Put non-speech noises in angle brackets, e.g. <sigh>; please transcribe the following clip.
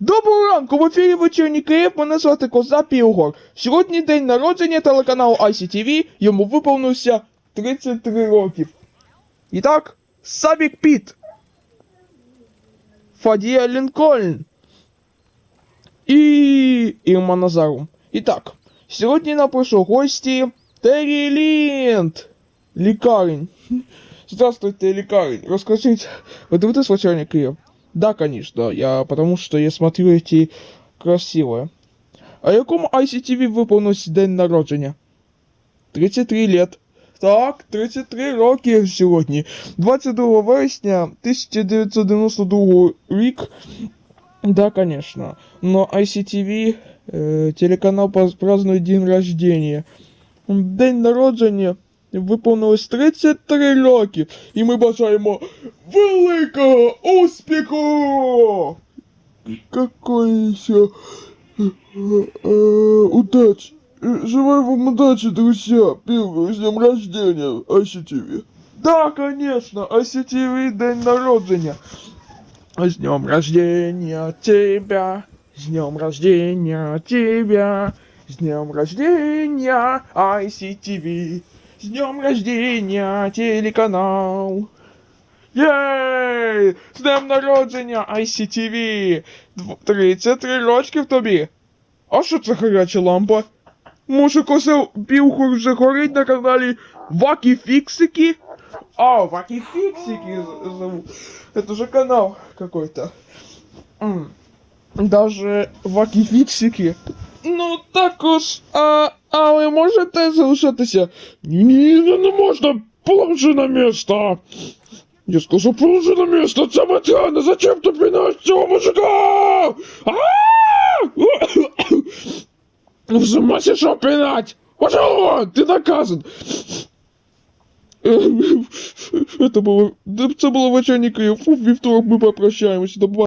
Доброго ранку! В ефірі вечірній Київ, мене звати Коза Пілгор. Сьогодні день народження телеканалу ICTV, йому виповнився 33 років. І так, Сабік Піт, Фадія Лінкольн і Ірма Назарум. І так, сьогодні нам прийшов гості Террі Лінд, лікарень. <laughs> Здравствуйте, лікарень. Расскажите, вы дивитесь вечерний Киев? Да, конечно, я, потому что я смотрю эти красивые. А якому ICTV виповнився день народження? 33 лет. Так, 33 роки сьогодні. 22 вересня 1992 рік. Да, конечно. Но ICTV, э, телеканал празднует день рождения. День народження виповнилось 33 роки. І ми бажаємо великого успіху! Какой еще удачи! Желаю вам удачи, друзья! Первый с днем рождения, ICTV! Да, конечно, ICTV день народження! С днем рождения тебя! С днем рождения тебя! С днем рождения ICTV! С днем рождения телеканал! Єй! З днем народження ICTV! Дв- 33 рочки в тобі! А що це гаряча лампа? Може, косив білку вже горить на каналі Вакі Фіксики? А, Вакі Фіксики з- зовут. Это же канал какой-то. М. Даже Вакі Фіксики. Ну також, а, а ви можете залишатися? Ні, ні, не можна. Положи на місто. Я сказал, положи на место, це Матяна, зачем ты пинаешь цього мужика? А! Ну, в смысле, що пинать? Пошел вон, ты наказан. Это було, це було вечірній Київ. Фу, вівторок ми попрощаємося. До побачення.